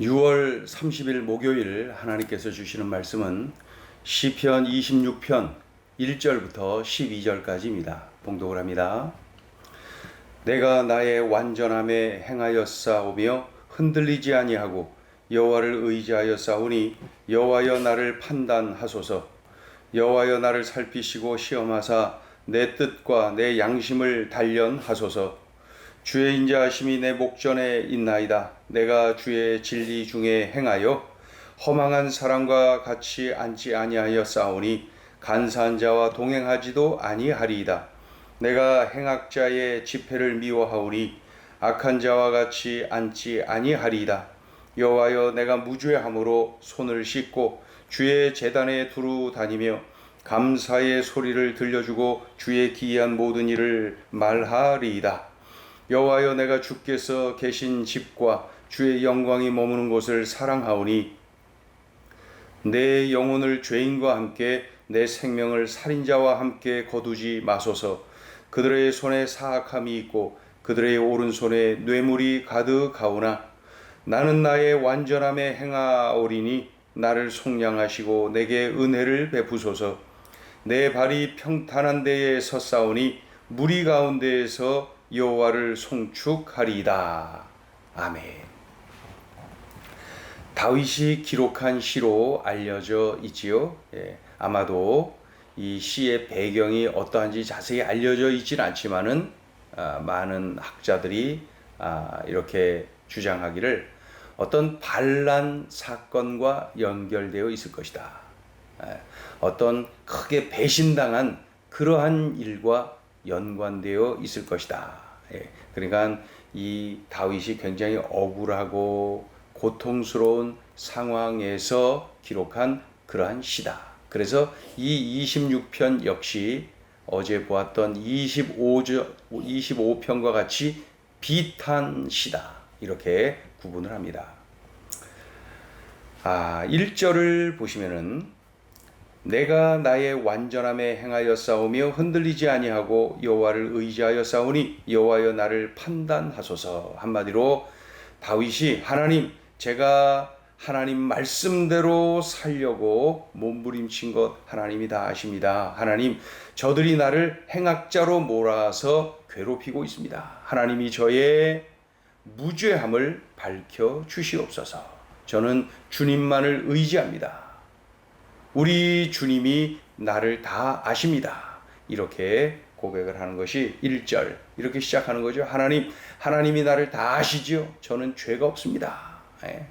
6월 30일 목요일 하나님께서 주시는 말씀은 시편 26편 1절부터 12절까지입니다. 봉독을 합니다. 내가 나의 완전함에 행하였사오며 흔들리지 아니하고 여호와를 의지하여 싸우니 여호와여 나를 판단하소서 여호와여 나를 살피시고 시험하사 내 뜻과 내 양심을 단련하소서 주의 인자하심이 내 목전에 있나이다. 내가 주의 진리 중에 행하여 허망한 사람과 같이 앉지 아니하여 싸우니 간사한 자와 동행하지도 아니하리이다. 내가 행악자의 집회를 미워하오니 악한 자와 같이 앉지 아니하리이다. 여호와여 내가 무죄함으로 손을 씻고 주의 재단에 두루 다니며 감사의 소리를 들려주고 주의 기이한 모든 일을 말하리이다. 여호와여 내가 주께서 계신 집과 주의 영광이 머무는 곳을 사랑하오니 내 영혼을 죄인과 함께 내 생명을 살인자와 함께 거두지 마소서. 그들의 손에 사악함이 있고 그들의 오른손에 뇌물이 가득하오나 나는 나의 완전함에 행하오리니 나를 속량하시고 내게 은혜를 베푸소서. 내 발이 평탄한 데에 섰사오니 무리 가운데에서 여호와를 송축하리이다. 아멘. 다윗이 기록한 시로 알려져 있지요. 예, 아마도 이 시의 배경이 어떠한지 자세히 알려져 있진 않지만은 아, 많은 학자들이 아, 이렇게 주장하기를 어떤 반란 사건과 연결되어 있을 것이다. 예, 어떤 크게 배신당한 그러한 일과 연관되어 있을 것이다. 예, 그러니까 이 다윗이 굉장히 억울하고 고통스러운 상황에서 기록한 그러한 시다. 그래서 이 26편 역시 어제 보았던 25저, 25편과 같이 비탄 시다. 이렇게 구분을 합니다. 아, 1절을 보시면은 내가 나의 완전함에 행하여 싸우며 흔들리지 아니하고 여호와를 의지하여 싸우니 여호와여 나를 판단하소서 한마디로 다윗이 하나님 제가 하나님 말씀대로 살려고 몸부림친 것 하나님이 다 아십니다. 하나님 저들이 나를 행악자로 몰아서 괴롭히고 있습니다. 하나님이 저의 무죄함을 밝혀 주시옵소서. 저는 주님만을 의지합니다. 우리 주님이 나를 다 아십니다. 이렇게 고백을 하는 것이 1절. 이렇게 시작하는 거죠. 하나님, 하나님이 나를 다 아시죠? 저는 죄가 없습니다. 예.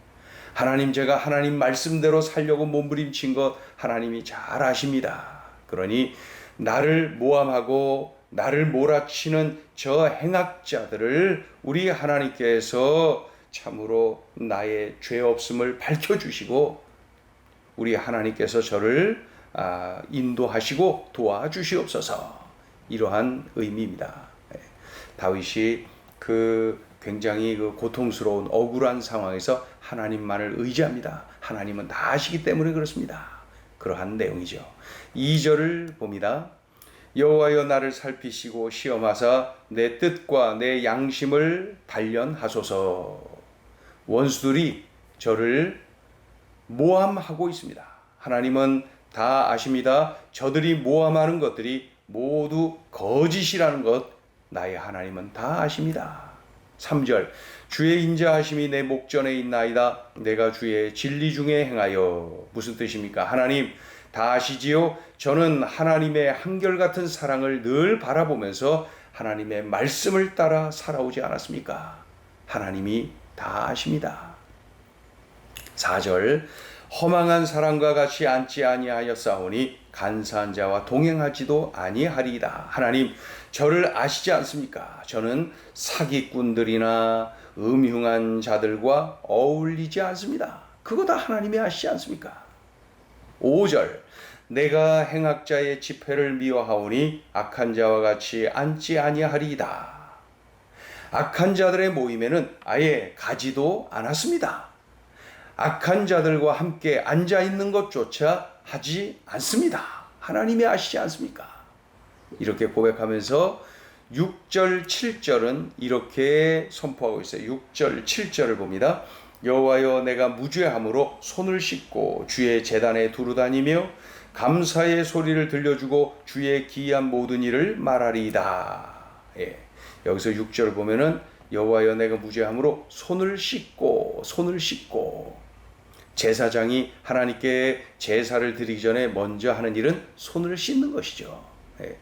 하나님, 제가 하나님 말씀대로 살려고 몸부림친 것 하나님이 잘 아십니다. 그러니 나를 모함하고 나를 몰아치는 저 행악자들을 우리 하나님께서 참으로 나의 죄 없음을 밝혀 주시고 우리 하나님께서 저를 아, 인도하시고 도와주시옵소서 이러한 의미입니다. 예. 다윗이 그 굉장히 그 고통스러운 억울한 상황에서 하나님만을 의지합니다. 하나님은 다 아시기 때문에 그렇습니다. 그러한 내용이죠. 2절을 봅니다. 여호와여 나를 살피시고 시험하사 내 뜻과 내 양심을 단련하소서. 원수들이 저를 모함하고 있습니다. 하나님은 다 아십니다. 저들이 모함하는 것들이 모두 거짓이라는 것 나의 하나님은 다 아십니다. 3절 주의 인자하심이 내 목전에 있나이다. 내가 주의 진리 중에 행하여 무슨 뜻입니까? 하나님 다 아시지요? 저는 하나님의 한결같은 사랑을 늘 바라보면서 하나님의 말씀을 따라 살아오지 않았습니까? 하나님이 다 아십니다. 4절 허망한 사람과 같이 앉지 아니하였사오니 간사한 자와 동행하지도 아니하리이다. 하나님 저를 아시지 않습니까? 저는 사기꾼들이나 음흉한 자들과 어울리지 않습니다. 그거 다 하나님이 아시지 않습니까? 5절 내가 행악자의 집회를 미워하오니 악한 자와 같이 앉지 아니하리이다. 악한 자들의 모임에는 아예 가지도 않았습니다. 악한 자들과 함께 앉아 있는 것조차 하지 않습니다. 하나님이 아시지 않습니까? 이렇게 고백하면서 6절, 7절은 이렇게 선포하고 있어요. 6절, 7절을 봅니다. 여호와여 내가 무죄함으로 손을 씻고 주의 재단에 두루 다니며 감사의 소리를 들려주고 주의 기이한 모든 일을 말하리이다. 예. 여기서 6절 보면은 여호와여 내가 무죄함으로 손을 씻고 손을 씻고 제사장이 하나님께 제사를 드리기 전에 먼저 하는 일은 손을 씻는 것이죠. 예.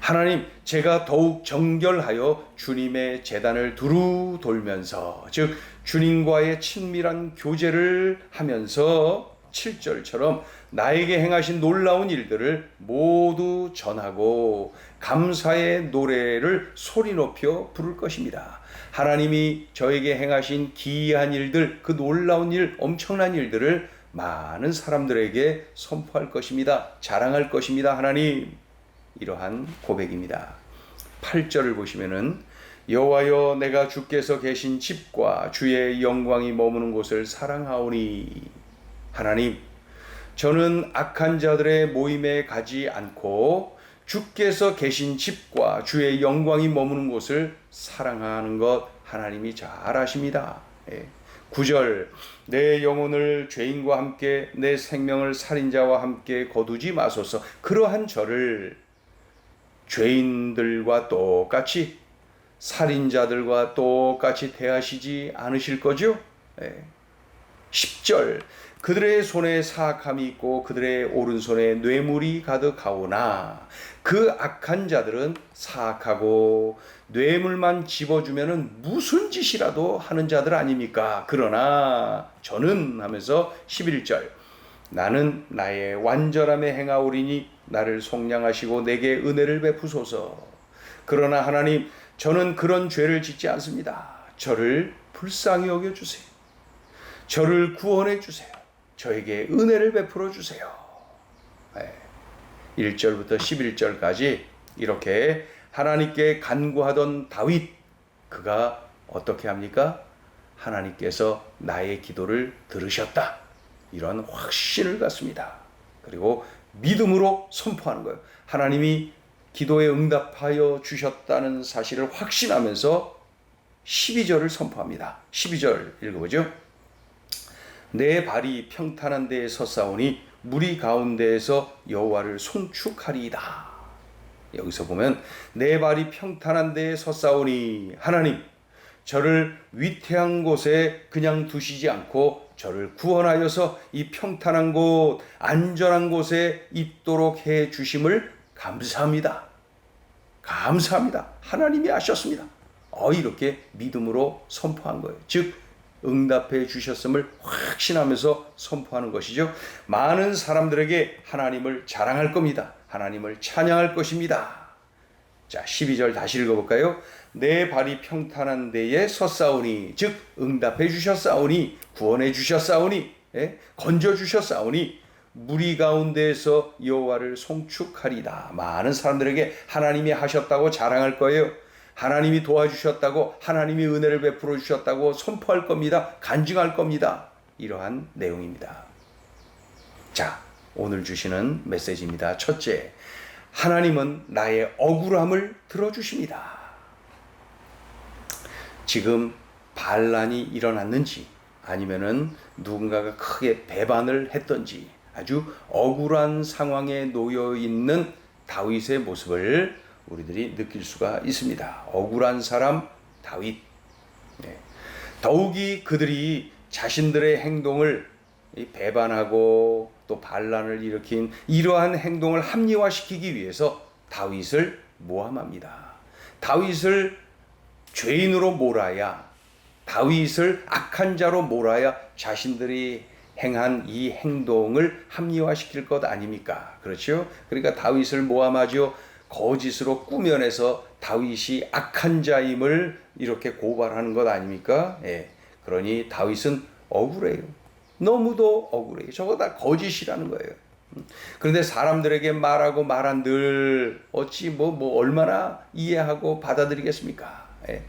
하나님, 제가 더욱 정결하여 주님의 재단을 두루 돌면서, 즉, 주님과의 친밀한 교제를 하면서 7절처럼 나에게 행하신 놀라운 일들을 모두 전하고 감사의 노래를 소리 높여 부를 것입니다. 하나님이 저에게 행하신 기이한 일들, 그 놀라운 일, 엄청난 일들을 많은 사람들에게 선포할 것입니다. 자랑할 것입니다. 하나님. 이러한 고백입니다. 8절을 보시면은 여호와여 내가 주께서 계신 집과 주의 영광이 머무는 곳을 사랑하오니 하나님 저는 악한 자들의 모임에 가지 않고 주께서 계신 집과 주의 영광이 머무는 곳을 사랑하는 것 하나님이 잘 아십니다. 예. 9절 내 영혼을 죄인과 함께 내 생명을 살인자와 함께 거두지 마소서 그러한 저를 죄인들과 똑같이 살인자들과 똑같이 대하시지 않으실 거죠? 예. 10절 그들의 손에 사악함이 있고 그들의 오른손에 뇌물이 가득하오나 그 악한 자들은 사악하고 뇌물만 집어주면은 무슨 짓이라도 하는 자들 아닙니까? 그러나 저는 하면서 11절 나는 나의 완전함에 행하오리니 나를 속량하시고 내게 은혜를 베푸소서. 그러나 하나님 저는 그런 죄를 짓지 않습니다. 저를 불쌍히 여겨 주세요. 저를 구원해 주세요. 저에게 은혜를 베풀어 주세요. 네. 1절부터 11절까지 이렇게 하나님께 간구하던 다윗 그가 어떻게 합니까? 하나님께서 나의 기도를 들으셨다. 이런 확신을 갖습니다. 그리고 믿음으로 선포하는 거예요. 하나님이 기도에 응답하여 주셨다는 사실을 확신하면서 12절을 선포합니다. 12절 읽어보죠. 내 발이 평탄한 데에 섰사오니 무리 가운데에서 여호와를 송축하리이다. 여기서 보면 내 발이 평탄한 데에 섰사오니 하나님 저를 위태한 곳에 그냥 두시지 않고 저를 구원하여서 이 평탄한 곳, 안전한 곳에 있도록 해 주심을 감사합니다. 감사합니다. 하나님이 하셨습니다. 어, 이렇게 믿음으로 선포한 거예요. 즉, 응답해 주셨음을 확신하면서 선포하는 것이죠. 많은 사람들에게 하나님을 자랑할 겁니다. 하나님을 찬양할 것입니다. 자, 12절 다시 읽어볼까요? 내 발이 평탄한 데에 섰사오니, 즉, 응답해 주셨사오니, 구원해 주셨사오니, 예? 건져 주셨사오니, 무리 가운데에서 여호와를 송축하리다. 많은 사람들에게 하나님이 하셨다고 자랑할 거예요. 하나님이 도와주셨다고, 하나님이 은혜를 베풀어 주셨다고 선포할 겁니다. 간증할 겁니다. 이러한 내용입니다. 자, 오늘 주시는 메시지입니다. 첫째, 하나님은 나의 억울함을 들어주십니다. 지금 반란이 일어났는지 아니면은 누군가가 크게 배반을 했던지 아주 억울한 상황에 놓여 있는 다윗의 모습을 우리들이 느낄 수가 있습니다. 억울한 사람 다윗. 네. 더욱이 그들이 자신들의 행동을 배반하고 또 반란을 일으킨 이러한 행동을 합리화시키기 위해서 다윗을 모함합니다. 다윗을 죄인으로 몰아야 다윗을 악한 자로 몰아야 자신들이 행한 이 행동을 합리화시킬 것 아닙니까? 그렇죠? 그러니까 다윗을 모함하죠. 거짓으로 꾸며내서 다윗이 악한 자임을 이렇게 고발하는 것 아닙니까? 예. 그러니 다윗은 억울해요. 너무도 억울해요. 저거 다 거짓이라는 거예요. 그런데 사람들에게 말하고 말한들 어찌 뭐, 뭐 얼마나 이해하고 받아들이겠습니까? 예.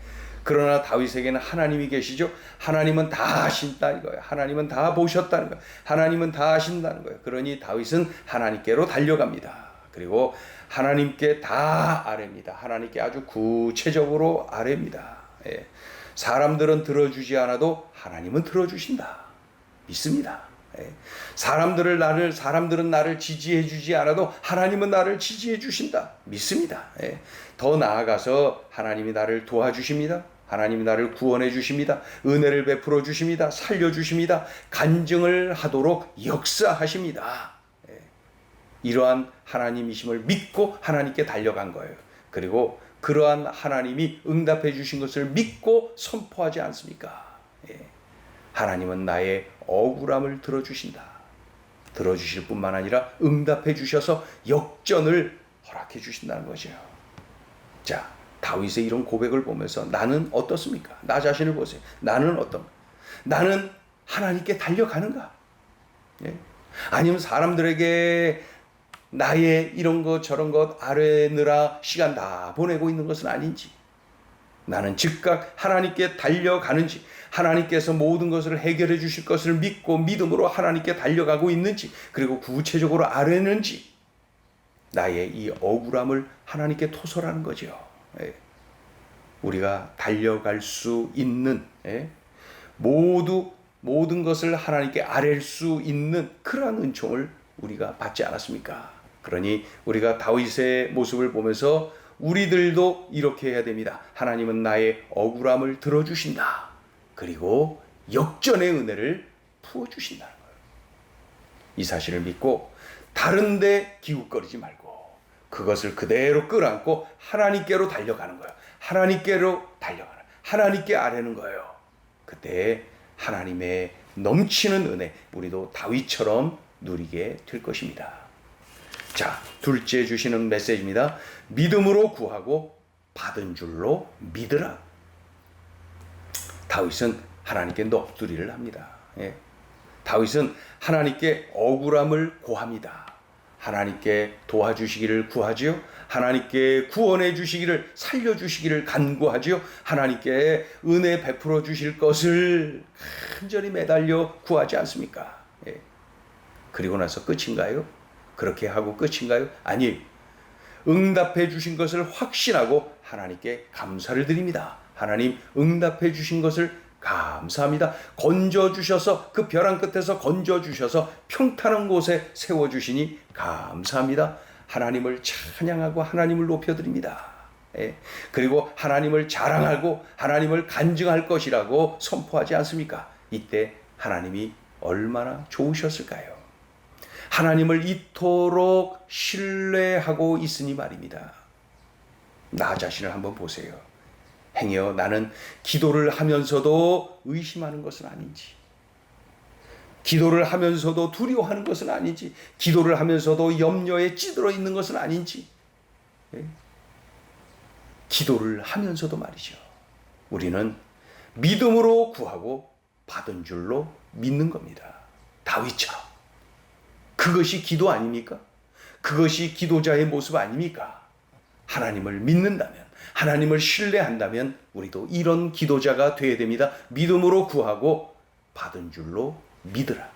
그러나 다윗에게는 하나님이 계시죠. 하나님은 다 하신다 이거예요. 하나님은 다 보셨다는 거예요. 하나님은 다 하신다는 거예요. 그러니 다윗은 하나님께로 달려갑니다. 그리고 하나님께 다 아뢰입니다. 하나님께 아주 구체적으로 아뢰입니다. 예. 사람들은 들어주지 않아도 하나님은 들어주신다. 믿습니다. 예. 사람들을 나를 사람들은 나를 지지해 주지 않아도 하나님은 나를 지지해 주신다. 믿습니다. 예. 더 나아가서 하나님이 나를 도와주십니다. 하나님이 나를 구원해 주십니다. 은혜를 베풀어 주십니다. 살려 주십니다. 간증을 하도록 역사하십니다. 예. 이러한 하나님이심을 믿고 하나님께 달려간 거예요. 그리고 그러한 하나님이 응답해 주신 것을 믿고 선포하지 않습니까? 예. 하나님은 나의 억울함을 들어주신다. 들어주실 뿐만 아니라 응답해 주셔서 역전을 허락해 주신다는 거죠. 자, 다윗의 이런 고백을 보면서 나는 어떻습니까? 나 자신을 보세요. 나는 어떤? 나는 하나님께 달려가는가? 예? 아니면 사람들에게 나의 이런 것 저런 것 아뢰느라 시간 다 보내고 있는 것은 아닌지 나는 즉각 하나님께 달려가는지 하나님께서 모든 것을 해결해 주실 것을 믿고 믿음으로 하나님께 달려가고 있는지 그리고 구체적으로 아뢰는지 나의 이 억울함을 하나님께 토설하는 거죠. 예. 우리가 달려갈 수 있는 예. 모두 모든 것을 하나님께 아랠 수 있는 그러한 은총을 우리가 받지 않았습니까? 그러니 우리가 다윗의 모습을 보면서 우리들도 이렇게 해야 됩니다. 하나님은 나의 억울함을 들어주신다. 그리고 역전의 은혜를 부어주신다는 거예요. 이 사실을 믿고 다른데 기웃거리지 말고 그것을 그대로 끌어안고 하나님께로 달려가는 거예요. 하나님께로 달려가는 하나님께 아뢰는 거예요. 그때 하나님의 넘치는 은혜 우리도 다윗처럼 누리게 될 것입니다. 자, 둘째 주시는 메시지입니다. 믿음으로 구하고 받은 줄로 믿으라. 다윗은 하나님께 넋두리를 합니다. 예. 다윗은 하나님께 억울함을 고합니다. 하나님께 도와주시기를 구하지요. 하나님께 구원해 주시기를 살려 주시기를 간구하지요. 하나님께 은혜 베풀어 주실 것을 간절히 매달려 구하지 않습니까? 예. 그리고 나서 끝인가요? 그렇게 하고 끝인가요? 아니, 응답해 주신 것을 확신하고 하나님께 감사를 드립니다. 하나님 응답해 주신 것을 감사합니다. 건져 주셔서 그 벼랑 끝에서 건져 주셔서 평탄한 곳에 세워 주시니 감사합니다. 하나님을 찬양하고 하나님을 높여 드립니다. 예. 그리고 하나님을 자랑하고 하나님을 간증할 것이라고 선포하지 않습니까? 이때 하나님이 얼마나 좋으셨을까요? 하나님을 이토록 신뢰하고 있으니 말입니다. 나 자신을 한번 보세요. 행여 나는 기도를 하면서도 의심하는 것은 아닌지, 기도를 하면서도 두려워하는 것은 아닌지, 기도를 하면서도 염려에 찌들어 있는 것은 아닌지, 예? 기도를 하면서도 말이죠. 우리는 믿음으로 구하고 받은 줄로 믿는 겁니다. 다윗처럼. 그것이 기도 아닙니까? 그것이 기도자의 모습 아닙니까? 하나님을 믿는다면, 하나님을 신뢰한다면 우리도 이런 기도자가 되어야 됩니다. 믿음으로 구하고 받은 줄로 믿으라.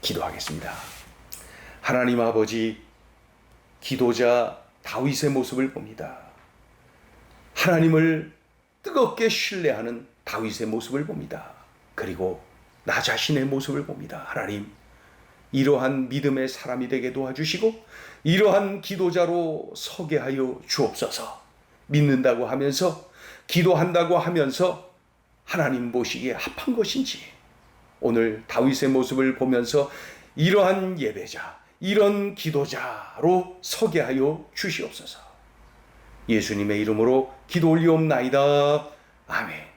기도하겠습니다. 하나님 아버지, 기도자 다윗의 모습을 봅니다. 하나님을 뜨겁게 신뢰하는 다윗의 모습을 봅니다. 그리고 나 자신의 모습을 봅니다. 하나님, 이러한 믿음의 사람이 되게 도와주시고 이러한 기도자로 서게 하여 주옵소서. 믿는다고 하면서 기도한다고 하면서 하나님 보시기에 합한 것인지 오늘 다윗의 모습을 보면서 이러한 예배자, 이런 기도자로 서게 하여 주시옵소서. 예수님의 이름으로 기도 올리옵나이다. 아멘.